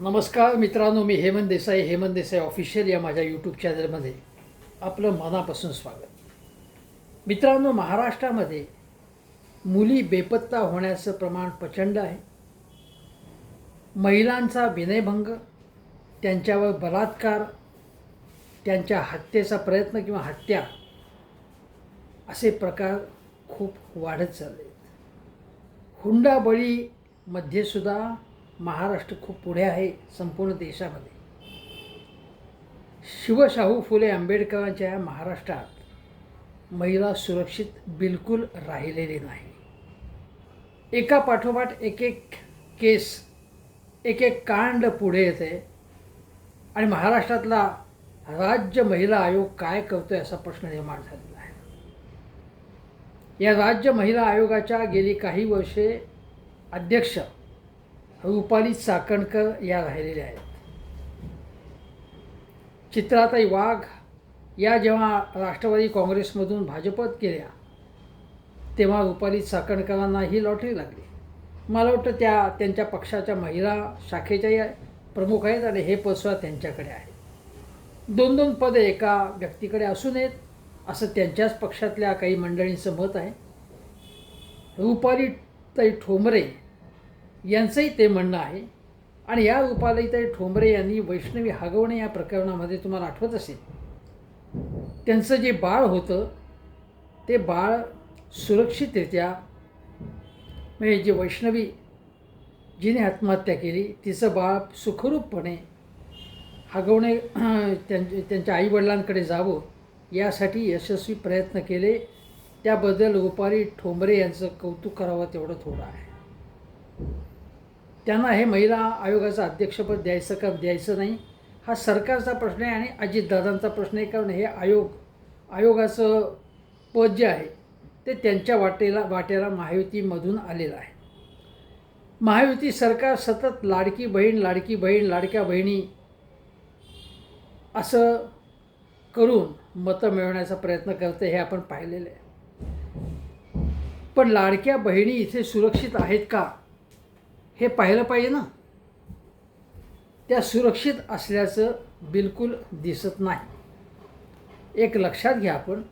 नमस्कार मित्रांनो मी हेमंत देसाई. हेमंत देसाई ऑफिशियल या माझ्या यूट्यूब चॅनलमध्ये आपलं मनापासून स्वागत. मित्रांनो महाराष्ट्रामध्ये मुली बेपत्ता होण्याचं प्रमाण प्रचंड आहे. महिलांचा विनयभंग त्यांच्यावर बलात्कार त्यांच्या हत्येचा प्रयत्न किंवा हत्या असे प्रकार खूप वाढत चालले आहेत. हुंडाबळीमध्ये सुद्धा महाराष्ट्र खूप पुढे आहे संपूर्ण देशामध्ये. शिवशाहू फुले आंबेडकरांच्या महाराष्ट्रात महिला सुरक्षित बिलकुल राहिलेली नाही. एका पाठोपाठ एक एक केस एक एक कांड पुढे येते. आणि महाराष्ट्रातला राज्य महिला आयोग काय करतोय असा प्रश्न निर्माण झालेला आहे. या राज्य महिला आयोगाच्या गेली काही वर्षे अध्यक्ष रुपाली चाकणकर या राहिलेल्या आहेत. चित्राताई वाघ या जेव्हा राष्ट्रवादी काँग्रेसमधून भाजपत गेल्या तेव्हा रुपाली चाकणकरांना ही लॉटरी लागली. मला वाटतं त्या त्यांच्या पक्षाच्या महिला शाखेच्याही प्रमुख आहेत आणि हे पदसुद्धा त्यांच्याकडे आहे. दोन दोन पदे एका व्यक्तीकडे असू नयेत असं त्यांच्याच पक्षातल्या काही मंडळींचं मत आहे. रुपालीताई ठोंबरे यांचंही ते म्हणणं आहे. आणि या रुपालीताई ठोंबरे यांनी वैष्णवी हगवणे या प्रकरणामध्ये तुम्हाला आठवत असेल? त्यांचं जे बाळ होतं ते बाळ सुरक्षितरित्या म्हणजे जे वैष्णवी जिने आत्महत्या केली तिचं बाळ सुखरूपपणे हगवणे त्यांच्या त्यांच्या आईवडिलांकडे जावं यासाठी यशस्वी प्रयत्न केले. त्याबद्दल उपारी ठोंबरे यांचं कौतुक करावं तेवढं थोडं आहे. त्यांना हे महिला आयोगाचं अध्यक्षपद द्यायचं का द्यायचं नाही हा सरकारचा प्रश्न आहे आणि अजितदादांचा प्रश्न आहे कारण हे आयोग आयोगाचं पद जे आहे ते त्यांच्या वाटेला वाट्याला महायुतीमधून आलेलं आहे. महायुती सरकार सतत लाडकी बहीण लाडकी बहीण लाडक्या बहिणी असं करून मतं मिळवण्याचा प्रयत्न करते हे आपण पाहिलेलं आहे. पण लाडक्या बहिणी इथे सुरक्षित आहेत का? हे पाहिलं पाहिजे ना. त्या सुरक्षित असल्याचं बिलकुल दिसत नाही. एक लक्षात घ्या आपण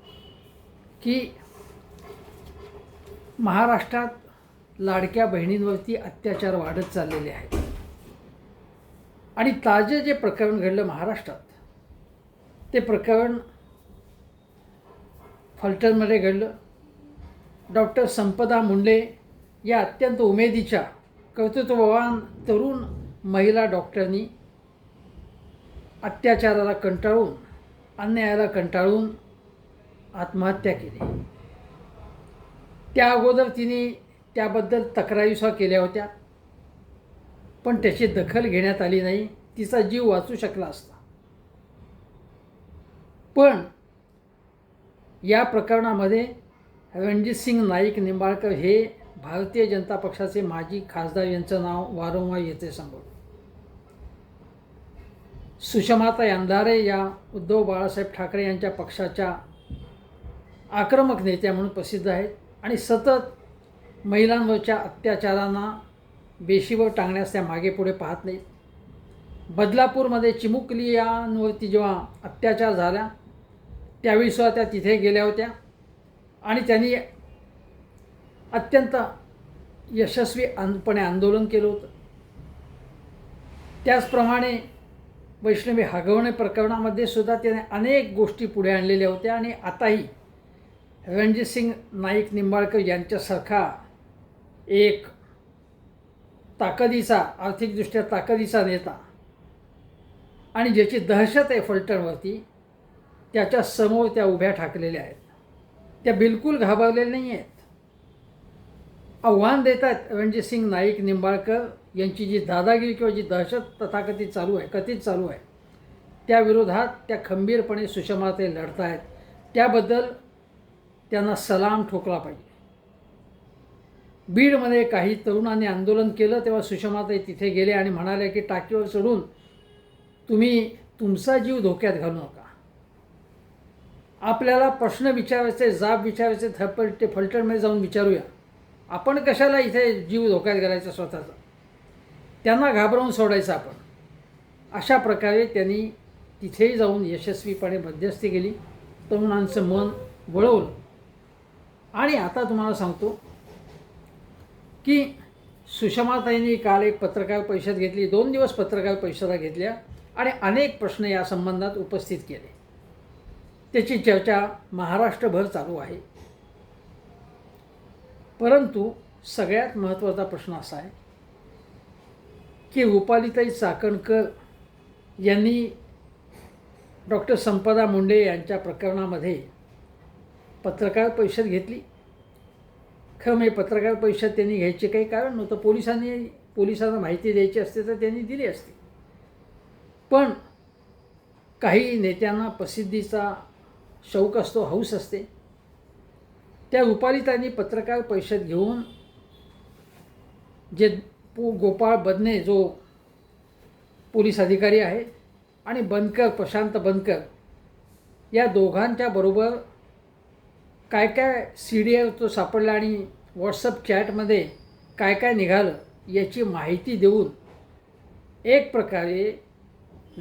की महाराष्ट्रात लाडक्या बहिणींवरती अत्याचार वाढत चाललेले आहेत. आणि ताजे जे प्रकरण घडलं महाराष्ट्रात ते प्रकरण फलटणमध्ये घडलं. डॉक्टर संपदा मुंडे या अत्यंत उमेदीच्या कर्तृत्ववान तरुण महिला डॉक्टरनी अत्याचाराला कंटाळून अन्यायाला कंटाळून आत्महत्या केली. त्या अगोदर तिने त्याबद्दल तक्रारीसुद्धा केल्या होत्या पण त्याची दखल घेण्यात आली नाही तिचा जीव वाचू शकला असता. पण या प्रकरणामध्ये रणजित सिंग नाईक निंबाळकर हे भारतीय जनता पक्षाचे माजी खासदार यांचं नाव वारंवार येते समोर सुषमाता अंधारे या उद्धव बाळासाहेब ठाकरे यांच्या पक्षाच्या आक्रमक नेत्या म्हणून प्रसिद्ध आहेत आणि सतत महिलांवरच्या अत्याचारांना बेशीवर टांगण्यास त्या मागे पुढे पाहत नाहीत. बदलापूरमध्ये चिमुकलियांवरती जेव्हा अत्याचार झाला त्यावेळीसुद्धा त्या तिथे गेल्या होत्या आणि त्यांनी अत्यंत यशस्वी आंदपणे आंदोलन केलं होतं. त्याचप्रमाणे वैष्णवी हगवणे प्रकरणामध्ये सुद्धा त्याने अनेक गोष्टी पुढे आणलेल्या होत्या आणि आताही रणजित सिंग नाईक निंबाळकर यांच्यासारखा एक ताकदीचा आर्थिकदृष्ट्या ताकदीचा नेता आणि ज्याची दहशत आहे फलटणवरती त्याच्यासमोर त्या उभ्या ठाकलेल्या आहेत. त्या बिलकुल घाबरलेल्या नाही आहेत आव्हान देतात रणजित सिंग नाईक निंबाळकर यांची जी दादागिरी किंवा जी दहशत तथाकथित चालू आहे कथित चालू आहे त्याविरोधात त्या खंबीरपणे सुषमाते लढत आहेत त्याबद्दल त्यांना सलाम ठोकला पाहिजे. बीडमध्ये काही तरुणांनी आंदोलन केलं तेव्हा सुषमाताई तिथे गेले आणि म्हणाले की टाकीवर चढून तुम्ही तुमचा जीव धोक्यात घालू नका. आपल्याला प्रश्न विचारायचे जाब विचारायचे थपलटे फलटणमध्ये जाऊन विचारूया. आपण कशाला इथे जीव धोक्यात घालायचा स्वतःचा? त्यांना घाबरवून सोडायचं आपण. अशा प्रकारे त्यांनी तिथेही जाऊन यशस्वीपणे मध्यस्थी केली. तरुणांचं मन वळवलं. आणि आता तुम्हाला सांगतो की सुषमाताईंनी काल एक पत्रकार परिषद घेतली. दोन दिवस पत्रकार परिषदा घेतल्या आणि अनेक प्रश्न या संबंधात उपस्थित केले. त्याची चर्चा महाराष्ट्रभर चालू आहे. परंतु सगळ्यात महत्त्वाचा प्रश्न असा आहे की रुपालीताई चाकणकर यांनी डॉक्टर संपदा मुंडे यांच्या प्रकरणामध्ये पत्रकार परिषद घेतली. खरं म्हणजे पत्रकार परिषद त्यांनी घ्यायचे काही कारण नव्हतं. पोलिसांनी पोलिसांना माहिती द्यायची असते तर त्यांनी दिली असती. पण काही नेत्यांना प्रसिद्धीचा शौक असतो हौस असते. त्या रुपालितांनी पत्रकार परिषद घेऊन जे पो गोपाळ बदने जो पोलीस अधिकारी आहे आणि बनकर प्रशांत बनकर या दोघांच्या बरोबर काय काय सी डी तो सापडला आणि व्हॉट्सअप चॅटमध्ये काय काय निघालं याची माहिती देऊन एक प्रकारे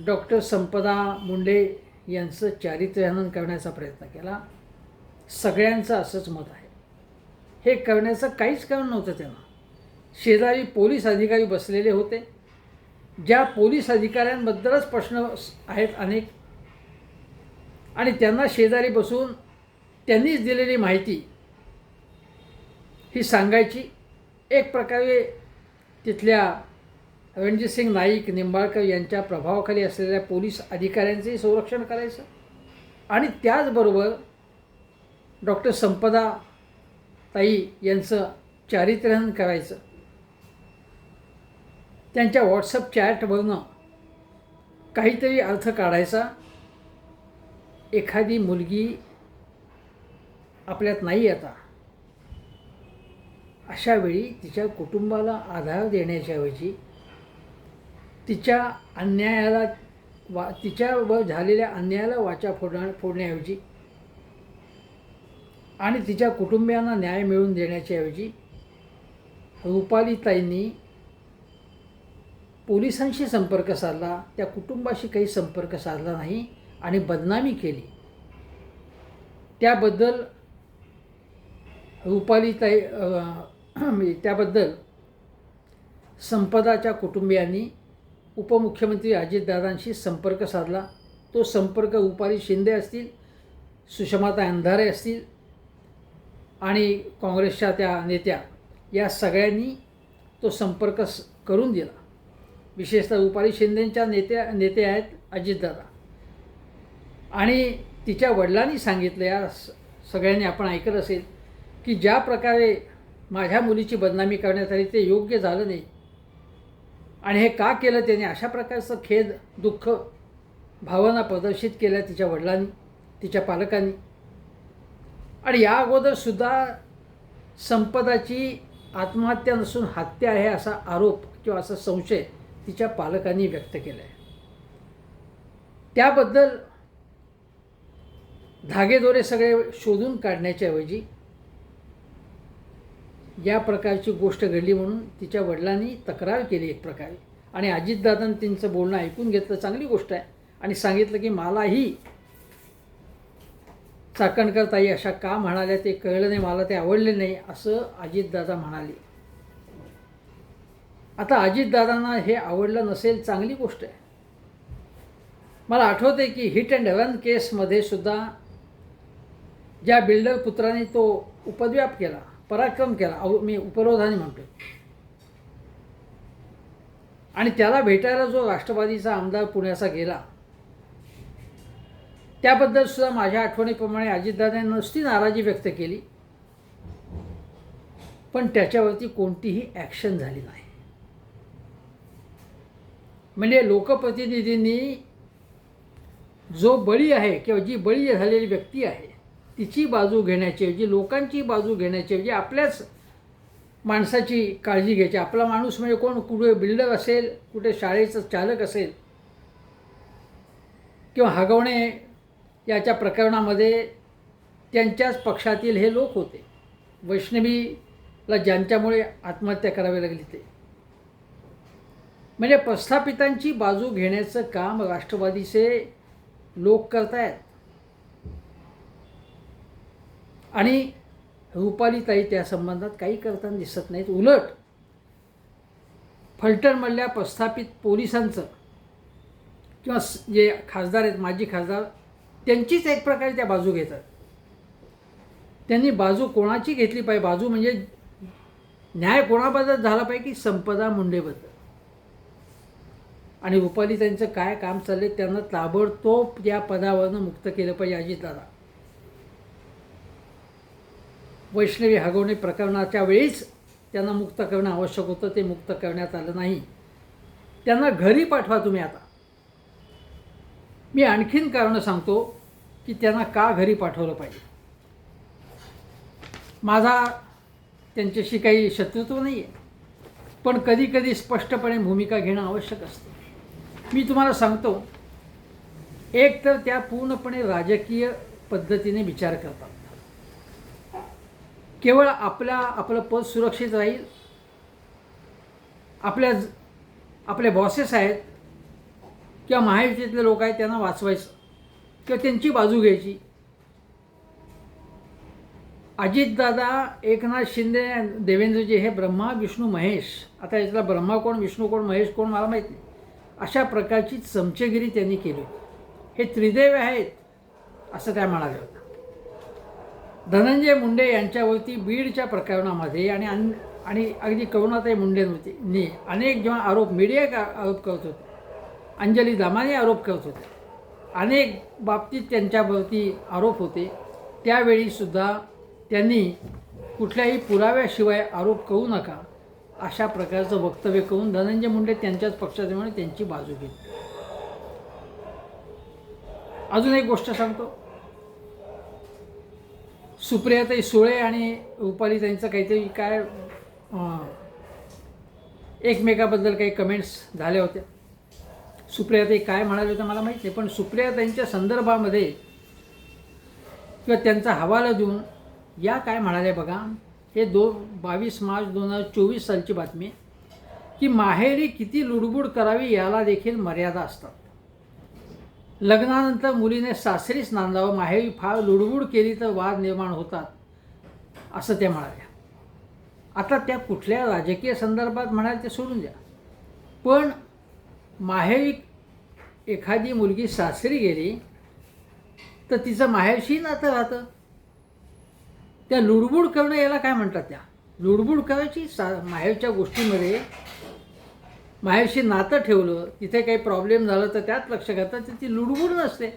डॉक्टर संपदा मुंडे यांचं चारित्र्यहनन करण्याचा प्रयत्न केला. सगळ्यांचं असंच मत आहे. हे करण्याचं काहीच कारण नव्हतं त्यांना शेजारी पोलीस अधिकारी बसलेले होते. ज्या पोलीस अधिकाऱ्यांबद्दलच प्रश्न आहेत अनेक. आणि त्यांना शेजारी बसून त्यांनीच दिलेली माहिती ही सांगायची. एक प्रकारे तिथल्या रणजित सिंग नाईक निंबाळकर यांच्या प्रभावाखाली असलेल्या पोलीस अधिकाऱ्यांचंही संरक्षण करायचं. आणि त्याचबरोबर डॉक्टर संपदा ताई यांचं चारित्र्यहन करायचं. त्यांच्या व्हॉट्सअप चॅटवरनं काहीतरी अर्थ काढायचा. एखादी मुलगी आपल्यात नाही आता. अशा वेळी तिच्या कुटुंबाला आधार देण्याच्याऐवजी तिच्या अन्यायाला वा तिच्यावर झालेल्या अन्यायाला वाचा फोडण्या फोडण्याऐवजी आणि तिच्या कुटुंबियांना न्याय मिळवून देण्याच्याऐवजी रुपालीताईंनी पोलिसांशी संपर्क साधला त्या कुटुंबाशी काही संपर्क साधला नाही आणि बदनामी केली. त्याबद्दल रुपालीताई त्याबद्दल संपदाच्या कुटुंबियांनी उपमुख्यमंत्री अजितदादांशी संपर्क साधला. तो संपर्क रुपाली शिंदे असतील सुषमाता अंधारे असतील आणि काँग्रेसच्या त्या नेत्या या सगळ्यांनी तो संपर्क स करून दिला. विशेषतः रुपाली शिंदेंच्या नेत्या नेते आहेत अजितदादा. आणि तिच्या वडिलांनी सांगितलं या स सगळ्यांनी आपण ऐकत असेल की ज्या प्रकारे माझ्या मुलीची बदनामी करण्यात आली ते योग्य झालं नाही. आणि हे का केलं त्याने? अशा प्रकारचं खेद दुःख भावना प्रदर्शित केल्या तिच्या वडिलांनी तिच्या पालकांनी. आणि या अगोदरसुद्धा संपदाची आत्महत्या नसून हत्या आहे असा आरोप किंवा असा संशय तिच्या पालकांनी व्यक्त केला आहे त्याबद्दल धागेदोरे सगळे शोधून काढण्याच्याऐवजी या प्रकारची गोष्ट घडली म्हणून तिच्या वडिलांनी तक्रार केली एक प्रकारे. आणि अजितदादांनी त्यांचं बोलणं ऐकून घेतलं चांगली गोष्ट आहे. आणि सांगितलं की मलाही चाकणकर ताई अशा का म्हणाल्या ते कळलं नाही मला ते आवडले नाही असं अजितदादा म्हणाले. आता अजितदादांना हे आवडलं नसेल चांगली गोष्ट आहे. मला आठवते की हिट अँड रन केसमध्ये सुद्धा ज्या बिल्डर पुत्राने तो उपद्व्याप केला पराक्रम केला अव मी उपरोधाने म्हणतो. आणि त्याला भेटायला जो राष्ट्रवादीचा आमदार पुण्याचा गेला त्याबद्दल सुद्धा माझ्या आठवणीप्रमाणे अजितदादांनी नुसती नाराजी व्यक्त केली. पण त्याच्यावरती कोणतीही ॲक्शन झाली नाही. म्हणजे लोकप्रतिनिधींनी जो बळी आहे किंवा जी बळी झालेली व्यक्ती आहे तिची बाजू घेण्याच्याऐवजी लोकांची बाजू घेण्याच्याऐवजी आपल्याच माणसाची काळजी घ्यायची. आपला माणूस म्हणजे कोण? कुठे बिल्डर असेल कुठे शाळेचं चालक असेल किंवा हगवणे याच्या प्रकरणामध्ये त्यांच्याच पक्षातील हे लोक होते. वैष्णवीला ज्यांच्यामुळे आत्महत्या करावी लागली ते म्हणजे प्रस्थापितांची बाजू घेण्याचं काम राष्ट्रवादीचे लोक करतायत. आणि रुपालीताई त्या संबंधात काही करताना दिसत नाहीत. उलट फलटणमधल्या प्रस्थापित पोलिसांचं किंवा जे खासदार आहेत माजी खासदार त्यांचीच एक प्रकारे त्या बाजू घेतात. त्यांनी बाजू कोणाची घेतली पाहिजे? बाजू म्हणजे न्याय कोणाबद्दल झाला पाहिजे की संपदा मुंडेबद्दल? आणि रुपाली त्यांचं काय काम चाललंय त्यांना ताबडतोब या पदावरनं मुक्त केलं पाहिजे अजितदादा वैष्णवी हगवणे प्रकरणाच्या वेळीच त्यांना मुक्त करणं आवश्यक होतं. ते मुक्त करण्यात आलं नाही. त्यांना घरी पाठवा तुम्ही आता. मी आणखीन कारणं सांगतो. की त्यांना का घरी पाठवलं पाहिजे? माझा त्यांच्याशी काही शत्रुत्व नाही आहे पण कधीकधी स्पष्टपणे भूमिका घेणं आवश्यक असतं. मी तुम्हाला सांगतो एक तर त्या पूर्णपणे राजकीय पद्धतीने विचार करतात. केवळ आपल्या आपलं पद सुरक्षित राहील. आपल्या ज- आपले बॉसेस आहेत. किंवा महायुतीतले लोक आहेत त्यांना वाचवायचं. किंवा त्यांची बाजू घ्यायची. अजितदादा एकनाथ शिंदे देवेंद्रजी हे ब्रह्मा विष्णू महेश. आता यातला ब्रह्मा कोण विष्णू कोण महेश कोण मला माहीत नाही. अशा प्रकारची चमचेगिरी त्यांनी केली हे त्रिदेव आहेत असं त्या म्हणाल्या होत्या. धनंजय मुंडे यांच्यावरती बीडच्या प्रकरणामध्ये आणि अन आणि अगदी करुणाताई मुंडेंवरती नी अनेक जेव्हा आरोप मीडिया का आरोप करत होते. अंजली दामाने आरोप करत होते. अनेक बाबतीत त्यांच्यावरती आरोप होते. त्यावेळीसुद्धा त्यांनी कुठल्याही पुराव्याशिवाय आरोप करू नका अशा प्रकारचं वक्तव्य करून धनंजय मुंडे त्यांच्याच पक्षाचे म्हणून त्यांची बाजू घेतली. अजून एक गोष्ट सांगतो. सुप्रियाताई सुळे आणि रुपाली त्यांचं काहीतरी काय एकमेकाबद्दल काही कमेंट्स झाल्या होत्या. सुप्रियाताई काय म्हणाले तर मला माहीत नाही पण सुप्रियाताईंच्या संदर्भामध्ये किंवा त्यांचा हवाला देऊन या काय म्हणाले बघा. हे दो बावीस मार्च दोन हजार चोवीस सालची बातमी की माहेरी किती लुडबुड करावी याला देखील मर्यादा असतात. लग्नानंतर मुलीने सासरीच नांदावं माहेरी फार लुडबुड केली तर वाद निर्माण होतात असं त्या म्हणाल्या. आता त्या कुठल्या राजकीय संदर्भात म्हणाल ते सोडून द्या. पण माहेरी एखादी मुलगी सासरी गेली तर तिचं माहेरशी नातं राहतं. त्या लुडबुड करणं याला काय म्हणतात त्या? लुडबुड करायची सा माहेरच्या गोष्टीमध्ये माहेरशी नातं ठेवलं तिथे काही प्रॉब्लेम झालं तर त्यात लक्ष घालतात तर ती लुडबुड नसते.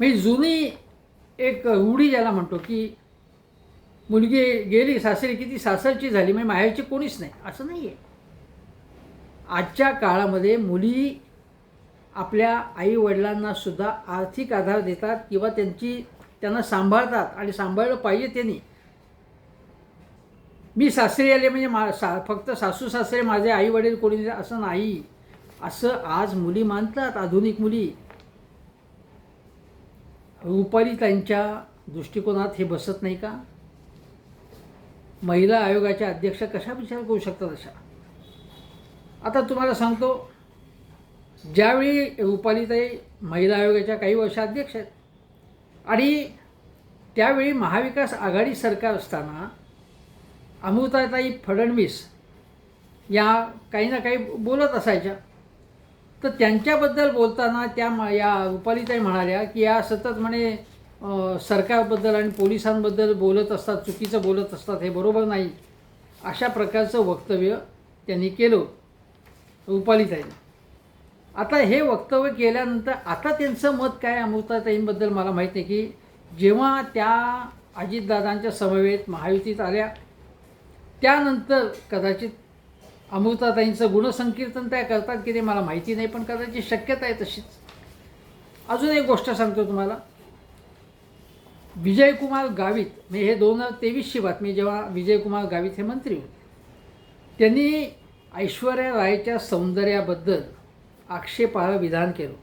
म्हणजे जुनी एक रूढी ज्याला म्हणतो की मुलगी गेली सासरी की ती सासरची झाली म्हणजे माहेरची कोणीच नाही. असं नाही आहे आजच्या काळामध्ये मुली आपल्या आईवडिलांनासुद्धा आर्थिक आधार देतात किंवा त्यांची त्यांना सांभाळतात आणि सांभाळलं पाहिजे त्यांनी. मी सासरी आले म्हणजे मा सा फक्त सासू सासरे माझे आई वडील कोणी असं नाही. असं आज मुली मानतात आधुनिक मुली. रुपाली त्यांच्या दृष्टिकोनात हे बसत नाही का? महिला आयोगाच्या अध्यक्ष कशा विचार करू शकतात अशा? आता तुम्हाला सांगतो ज्यावेळी रुपालीताई महिला आयोगाच्या काही वर्ष अध्यक्ष आहेत आणि त्यावेळी महाविकास आघाडी सरकार असताना अमृताताई फडणवीस या काही ना काही बोलत असायच्या. तर त्यांच्याबद्दल बोलताना त्या या रुपालीताई म्हणाल्या की या सतत म्हणे सरकारबद्दल आणि पोलिसांबद्दल बोलत असतात चुकीचं बोलत असतात हे बरोबर नाही. अशा प्रकारचं वक्तव्य त्यांनी केलं. रुपालीताईनं आता हे वक्तव्य केल्यानंतर आता त्यांचं मत काय अमृताताईंबद्दल मला माहीत नाही की जेव्हा त्या अजितदादांच्या समवेत महायुतीत आल्या त्यानंतर कदाचित अमृताताईंचं गुणसंकीर्तन त्या करतात की ते मला माहिती नाही पण कदाचित शक्यता आहे तशीच. अजून एक गोष्ट सांगतो तुम्हाला. विजयकुमार गावित म्हणजे हे दोन हजार तेवीसची बातमी जेव्हा विजयकुमार गावित हे मंत्री होते त्यांनी ऐश्वर्या रायच्या सौंदर्याबद्दल आक्षेपार्ह विधान केलं.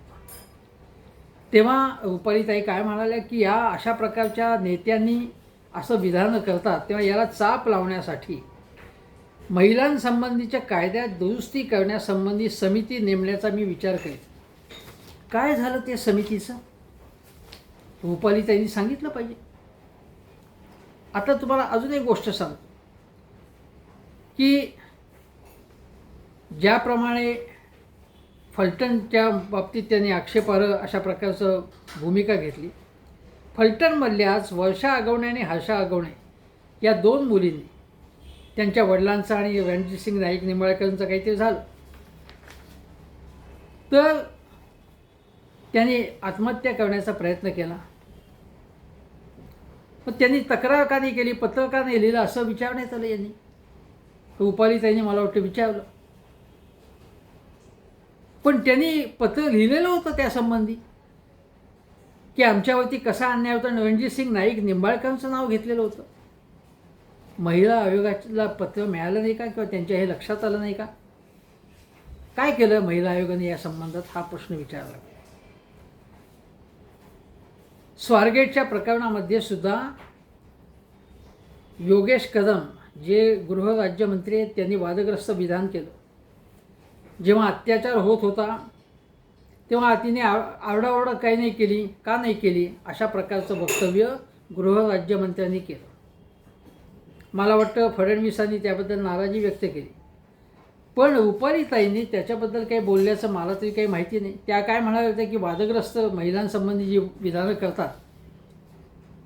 तेव्हा रुपालीताई काय म्हणाल्या की या अशा प्रकारच्या नेत्यांनी असं विधानं करतात तेव्हा याला चाप लावण्यासाठी महिलांसंबंधीच्या कायद्यात दुरुस्ती करण्यासंबंधी समिती नेमण्याचा मी विचार करेन काय झालं त्या समितीचं? रुपाली त्यांनी सांगितलं पाहिजे. आता तुम्हाला अजून एक गोष्ट सांगतो. की ज्याप्रमाणे फलटणच्या बाबतीत त्यांनी आक्षेपार्ह अशा प्रकारचं भूमिका घेतली. फलटणमधल्याच वर्षा आगवणे आणि हर्षा आगवणे या दोन मुलींनी त्यांच्या वडिलांचं आणि रणजित सिंग नाईक निंबाळकरांचं काहीतरी झालं. तर त्यांनी आत्महत्या करण्याचा प्रयत्न केला. मग त्यांनी तक्रार का नाही केली पत्र नाही लिहिलं असं विचारण्यात आलं यांनी. रुपाली त्यांनी मला वाटतं विचारलं. पण त्यांनी पत्र लिहिलेलं होतं त्यासंबंधी की आमच्यावरती कसा अन्याय होता. रणजित सिंग नाईक निंबाळकरांचं नाव घेतलेलं होतं. महिला आयोगाला पत्र मिळालं नाही का किंवा त्यांच्या हे लक्षात आलं नाही का? काय केलं महिला आयोगाने या संबंधात? हा प्रश्न विचारला. स्वारगेटच्या प्रकरणामध्ये सुद्धा योगेश कदम जे गृहराज्यमंत्री आहेत त्यांनी वादग्रस्त विधान केलं. जेव्हा अत्याचार होत होता तेव्हा तिने आ आरडाओरडा काही नाही केली का नाही केली अशा प्रकारचं वक्तव्य गृहराज्यमंत्र्यांनी केलं. मला वाटतं फडणवीसांनी त्याबद्दल नाराजी व्यक्त केली. पण उपारीताईंनी त्याच्याबद्दल काही बोलल्याचं मला तरी काही माहिती नाही. त्या काय म्हणाल्या होत्या की वादग्रस्त महिलांसंबंधी जी विधानं करतात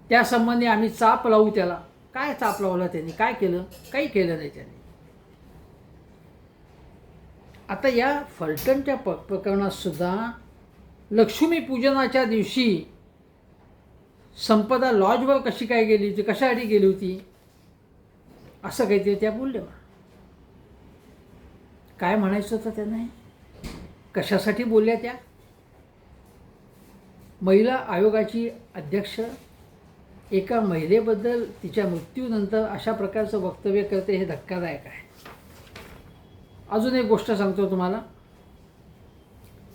त्यासंबंधी आम्ही चाप लावू त्याला. काय चाप लावला त्यांनी? काय केलं? काही केलं नाही त्यांनी. आता या फलटणच्या प प्रकरणात सुद्धा लक्ष्मीपूजनाच्या दिवशी संपदा लॉजवर कशी काय गेली होती कशासाठी गेली होती असं काहीतरी त्या बोलल्या. काय म्हणायचं होतं त्यांना कशासाठी बोलल्या त्या? महिला आयोगाची अध्यक्ष एका महिलेबद्दल तिच्या मृत्यूनंतर अशा प्रकारचं वक्तव्य करते हे धक्कादायक आहे. अजून एक गोष्ट सांगतो तुम्हाला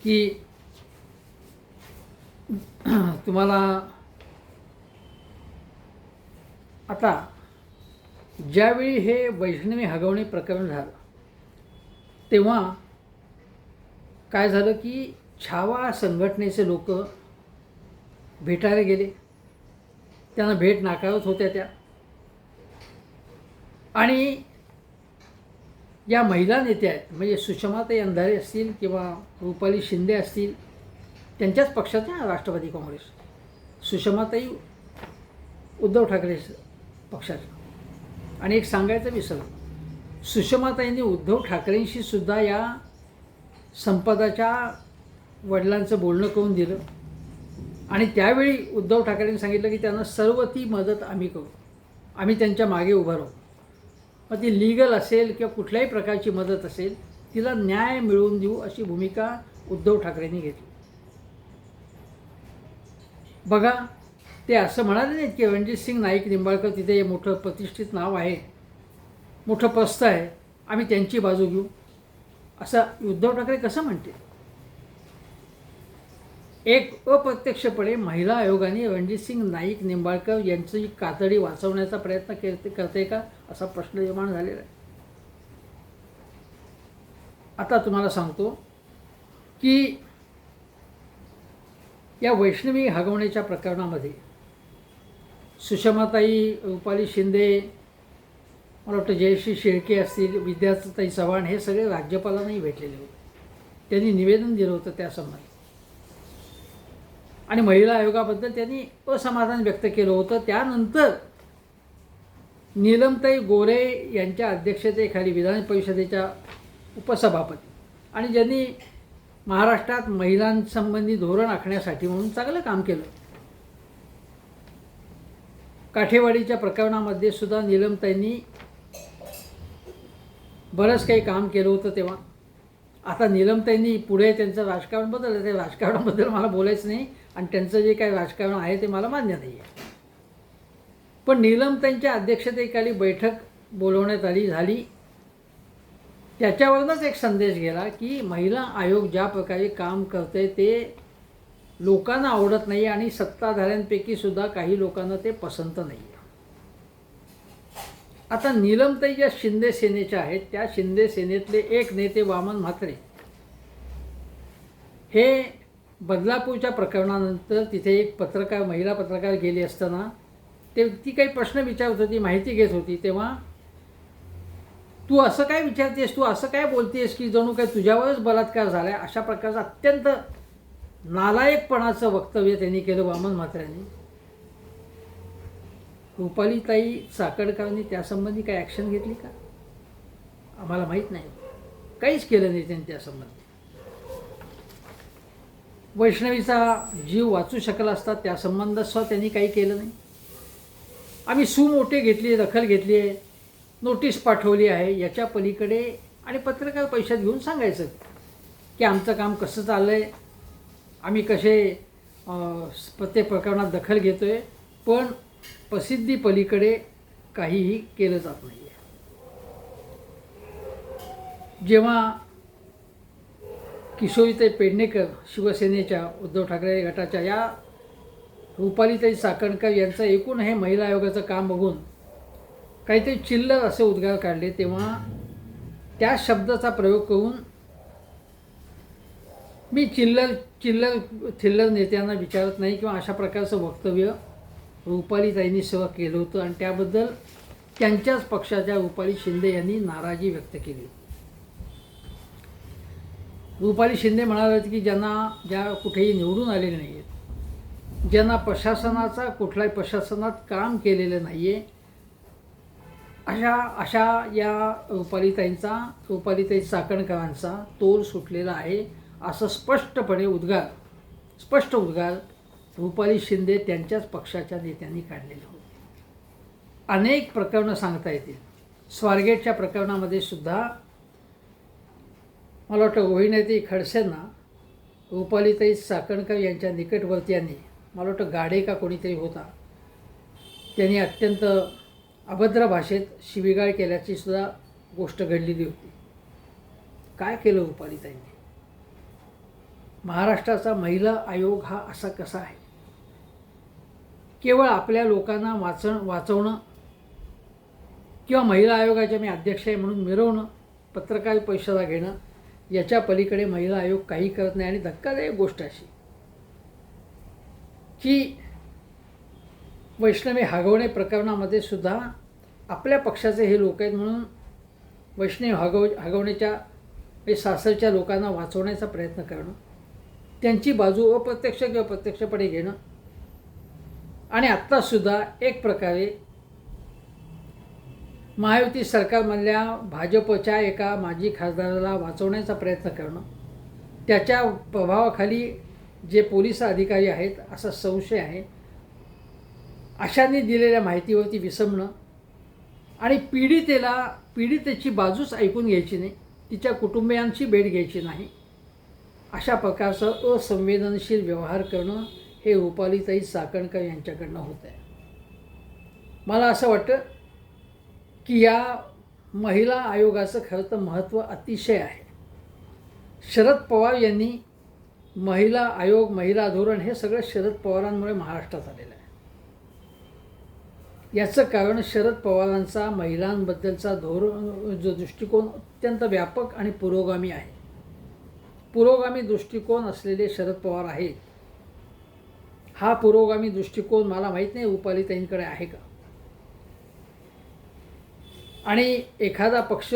की तुम्हाला आता ज्यावेळी हे वैष्णवी हगवणे प्रकरण झालं तेव्हा काय झालं की छावा संघटनेचे लोक भेटायला गेले. त्यांना भेट नाकारत होत्या त्या. आणि या महिला नेत्या आहेत म्हणजे सुषमाताई अंधारे असतील किंवा रुपाली शिंदे असतील त्यांच्याच पक्षाच्या राष्ट्रवादी काँग्रेस. सुषमाताई उद्धव ठाकरे पक्षाच्या आणि एक सांगायचं विसर सुषमाताईंनी उद्धव ठाकरेंशी सुद्धा या संपदाच्या वडिलांचं बोलणं करून दिलं. आणि त्यावेळी उद्धव ठाकरेंनी सांगितलं की त्यांना सर्व ती मदत आम्ही करू. आम्ही त्यांच्या मागे उभं राहू. मग ती लिगल असेल किंवा कुठल्याही प्रकारची मदत असेल तिला न्याय मिळवून देऊ अशी भूमिका उद्धव ठाकरेंनी घेतली. बघा ते असं म्हणाले नाहीत की रणजित सिंग नाईक निंबाळकर तिथे मोठं प्रतिष्ठित नाव आहे मोठं प्रस्थ आहे आम्ही त्यांची बाजू घेऊ. असं उद्धव ठाकरे कसं म्हणते एक अप्रत्यक्षपणे महिला आयोगाने रणजित सिंग नाईक निंबाळकर यांची कातडी वाचवण्याचा प्रयत्न करते करते का? असा प्रश्न निर्माण झालेला आहे. आता तुम्हाला सांगतो की या वैष्णवी हगवण्याच्या प्रकरणामध्ये सुषमाताई रुपाली शिंदे मला वाटतं जयश्री शेळके असतील विद्याताई चव्हाण हे सगळे राज्यपालांनाही भेटलेले होते. त्यांनी निवेदन दिलं होतं त्या आणि महिला आयोगाबद्दल त्यांनी असमाधान व्यक्त केलं होतं. त्यानंतर नीलमताई गोरे यांच्या अध्यक्षतेखाली विधान परिषदेच्या उपसभापती आणि ज्यांनी महाराष्ट्रात महिलांसंबंधी धोरण आखण्यासाठी म्हणून चांगलं काम केलं. काठेवाडीच्या प्रकरणामध्ये सुद्धा नीलमताईंनी बरंच काही काम केलं होतं तेव्हा. आता नीलमताईंनी पुढे त्यांचं राजकारण बदललं. ते राजकारणाबद्दल मला बोलायचं नाही. आणि त्यांचं जे काही राजकारण आहे ते मला मान्य नाही आहे पण नीलमताईंच्या अध्यक्षतेखाली बैठक बोलवण्यात आली झाली. त्याच्यावरूनच एक संदेश गेला की महिला आयोग ज्या प्रकारे काम करते ते लोकांना आवडत नाही आणि सत्ताधाऱ्यांपैकी सुद्धा काही लोकांना ते पसंत नाही आता नीलमताई ज्या शिंदे सेनेच्या आहेत त्या शिंदे सेनेतले एक नेते वामन म्हात्रे. हे बदलापूरच्या प्रकरणानंतर तिथे एक पत्रकार महिला पत्रकार गेली असताना ते ती काही प्रश्न विचारत होती माहिती घेत होती. तेव्हा तू असं काय विचारतेस? तू असं काय बोलतेस की जणू काय तुझ्यावरच बलात्कार झाला आहे अशा प्रकारचं अत्यंत नालायकपणाचं वक्तव्य त्यांनी केलं वामन म्हात्र्यांनी. रुपालीताई चाकडकरांनी त्यासंबंधी काही ॲक्शन घेतली का? आम्हाला माहीत नाही. काहीच केलं नाही त्यांनी त्यासंबंधी. वैष्णवीचा जीव वाचू शकला असता त्या संबंधासह त्यांनी काही केलं नाही. आम्ही सुमोठे घेतली आहे दखल घेतली आहे नोटीस पाठवली आहे याच्या पलीकडे आणि पत्रकार पैशात घेऊन सांगायचं की आमचं काम कसं चाललं आहे आम्ही कसे प्रत्येक प्रकरणात दखल घेतो आहे पण प्रसिद्धी पलीकडे काहीही केलं जात नाही आहे जेव्हा किशोरीताई पेडणेकर शिवसेनेच्या उद्धव ठाकरे गटाच्या या रुपालीताई साकणकर यांचं एकूण हे महिला आयोगाचं काम बघून काहीतरी चिल्लर असे उद्गार काढले तेव्हा त्या शब्दाचा प्रयोग करून मी चिल्लर चिल्लर थिल्लर नेत्यांना विचारत नाही किंवा अशा प्रकारचं वक्तव्य रुपालीताईंनी सेवा केलं होतं. आणि त्याबद्दल त्यांच्याच पक्षाच्या रुपाली शिंदे यांनी नाराजी व्यक्त केली रुपाली शिंदे म्हणाले की ज्यांना ज्या कुठेही निवडून आलेले नाही आहेत ज्यांना प्रशासनाचा कुठल्याही प्रशासनात काम केलेलं नाही आहे अशा अशा या रुपालीताईंचा रुपालीताई चाकणकरांचा तोल सुटलेला आहे असं स्पष्टपणे उद्गार स्पष्ट उद्गार रुपाली शिंदे त्यांच्याच पक्षाच्या नेत्यांनी काढलेले होते. अनेक प्रकरणं सांगता येतील. स्वारगेटच्या प्रकरणामध्ये सुद्धा मला वाटतं अभिनेत्री खडसेंना रुपालीताई चाकणकर यांच्या निकटवर्तीयांनी मला वाटतं गाडे का कोणीतरी होता त्यांनी अत्यंत अभद्र भाषेत शिवीगाळ केल्याची सुद्धा गोष्ट घडलेली होती. काय केलं रुपालीताईंनी? महाराष्ट्राचा महिला आयोग हा असा कसा आहे? केवळ आपल्या लोकांना वाचण वाचवणं किंवा महिला आयोगाच्या मी अध्यक्ष आहे म्हणून मिरवणं पत्रकार पैशाला घेणं याच्या पलीकडे महिला आयोग काही करत नाही आणि धक्कादायक गोष्ट अशी की वैष्णवी हागवणे प्रकरणामध्ये सुद्धा आपल्या पक्षाचे हे लोक आहेत म्हणून वैष्णवी हागव हागवण्याच्या म्हणजे सासरच्या लोकांना वाचवण्याचा प्रयत्न करणं त्यांची बाजू अप्रत्यक्ष किंवा प्रत्यक्षपणे घेणं आणि आत्तासुद्धा एक प्रकारे महायुती सरकारमधल्या भाजपच्या एका माजी खासदाराला वाचवण्याचा प्रयत्न करणं त्याच्या प्रभावाखाली जे पोलीस अधिकारी आहेत असा संशय आहे. अशांनी दिलेल्या माहितीवरती विसंबणं आणि पीडितेला पीडितेची बाजूच ऐकून घ्यायची नाही तिच्या कुटुंबियांची भेट घ्यायची नाही अशा प्रकारचं असंवेदनशील व्यवहार करणं हे रुपालीताई चाकणकर यांच्याकडनं होत आहे मला असं वाटतं की या महिला आयोगाचं खरं तर महत्त्व अतिशय आहे. शरद पवार यांनी महिला आयोग महिला धोरण हे सगळं शरद पवारांमुळे महाराष्ट्रात आलेलं आहे. याचं कारण शरद पवारांचा महिलांबद्दलचा धोरण जो दृष्टिकोन अत्यंत व्यापक आणि पुरोगामी आहे. पुरोगामी दृष्टिकोन असलेले शरद पवार आहेत. हा पुरोगामी दृष्टिकोन मला माहीत नाही रुपालीताईंकडे आहे का? आणि एखादा पक्ष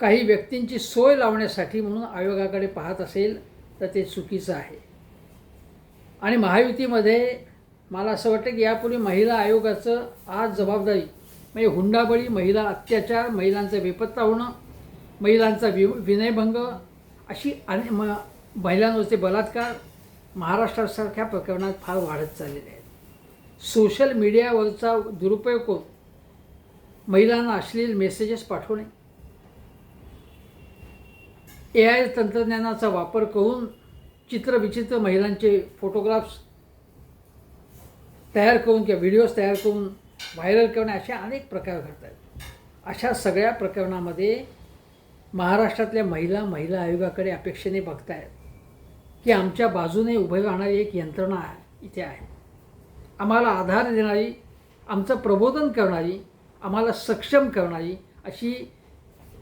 काही व्यक्तींची सोय लावण्यासाठी म्हणून आयोगाकडे पाहत असेल तर ते चुकीचं आहे. आणि महायुतीमध्ये मला असं वाटतं की यापूर्वी महिला आयोगाचं आज जबाबदारी म्हणजे हुंडाबळी महिला अत्याचार महिलांचा बेपत्ता होणं महिलांचा वि विनयभंग अशी आणि म महिलांवरचे बलात्कार महाराष्ट्रासारख्या प्रकरणात फार वाढत चाललेले आहेत. सोशल मीडियावरचा दुरुपयोग करून महिलांना अश्लील मेसेजेस पाठवणे. ए आय तंत्रज्ञानाचा वापर करून चित्रविचित्र महिलांचे फोटोग्राफ्स तयार करून किंवा व्हिडिओज तयार करून व्हायरल करणे असे अनेक प्रकार घडत आहेत अशा सगळ्या प्रकरणामध्ये महाराष्ट्रातल्या महिला महिला आयोगाकडे अपेक्षेने बघतायत की आमच्या बाजूने उभे राहणारी एक यंत्रणा आहे इथे आहे. आम्हाला आधार देणारी आमचं प्रबोधन करणारी आम्हाला सक्षम करणारी अशी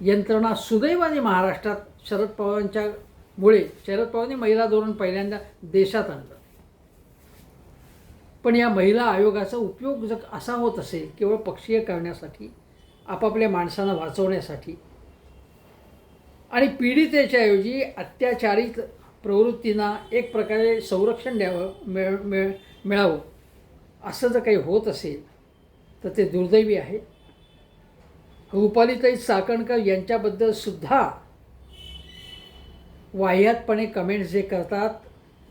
यंत्रणा सुदैवाने महाराष्ट्रात शरद पवारांच्या मुळे शरद पवारांनी महिला धोरण पहिल्यांदा देशात आणलं. पण या महिला आयोगाचा उपयोग जर असा होत असेल केवळ पक्षीय करण्यासाठी आपापल्या माणसांना वाचवण्यासाठी आणि पीडितेच्याऐवजी अत्याचारित प्रवृत्तींना एक प्रकारे संरक्षण द्यावं मिळ मिळ मिळावं असं जर काही होत असेल तर ते दुर्दैवी आहे. रुपालीताई चाकणकर यांच्याबद्दल सुद्धा वाह्यातपणे कमेंट्स जे करतात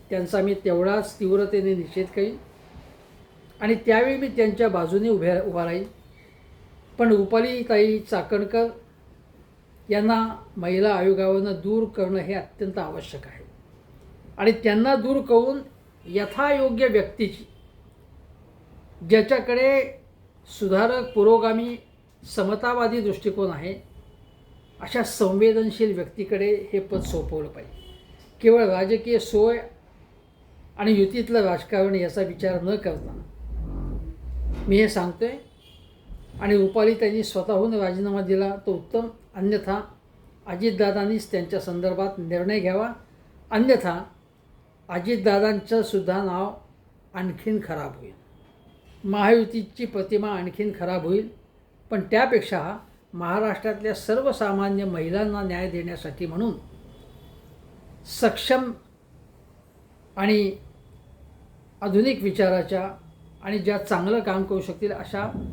त्यांचा मी तेवढाच तीव्रतेने निषेध करीन. आणि त्यावेळी मी त्यांच्या बाजूने उभ्या उभा राहीन. पण रुपालीताई चाकणकर यांना महिला आयोगावरनं दूर करणं हे अत्यंत आवश्यक आहे. आणि त्यांना दूर करून यथायोग्य व्यक्तीची ज्याच्याकडे सुधारक पुरोगामी समतावादी दृष्टिकोन आहे. अशा संवेदनशील व्यक्तीकडे हे पद सोपवलं पाहिजे. केवळ राजकीय सोय आणि युतीतलं राजकारण याचा विचार न करता. मी हे सांगतोय आणि रुपाली त्यांनी स्वतःहून राजीनामा दिला तो उत्तम. अन्यथा अजितदादांनीच त्यांच्या संदर्भात निर्णय घ्यावा. अन्यथा अजितदादांचं सुद्धा नाव आणखीन खराब होईल. महायुतीची प्रतिमा आणखीन खराब होईल. पण त्यापेक्षा महाराष्ट्रातल्या सर्वसामान्य महिलांना न्याय देण्यासाठी म्हणून सक्षम आणि आधुनिक विचाराच्या आणि ज्या चांगलं काम करू शकतील अशा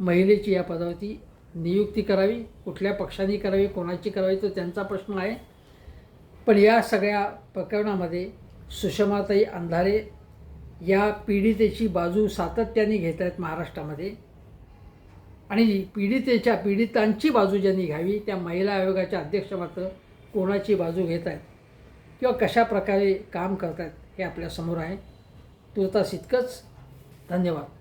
महिलेची या पदावरती नियुक्ती करावी. कुठल्या पक्षाने करावी कोणाची करावी तो त्यांचा प्रश्न आहे. पण या सगळ्या प्रकरणामध्ये सुषमाताई अंधारे या पीडितेची बाजू सातत्याने घेत आहेत महाराष्ट्रामध्ये. आणि पीडितेच्या पीडितांची बाजू ज्यांनी घ्यावी त्या महिला आयोगाच्या अध्यक्ष मात्र कोणाची बाजू घेत आहेत किंवा कशा प्रकारे काम करत आहेत हे आपल्यासमोर आहे. तुर्तास इतकंच. धन्यवाद.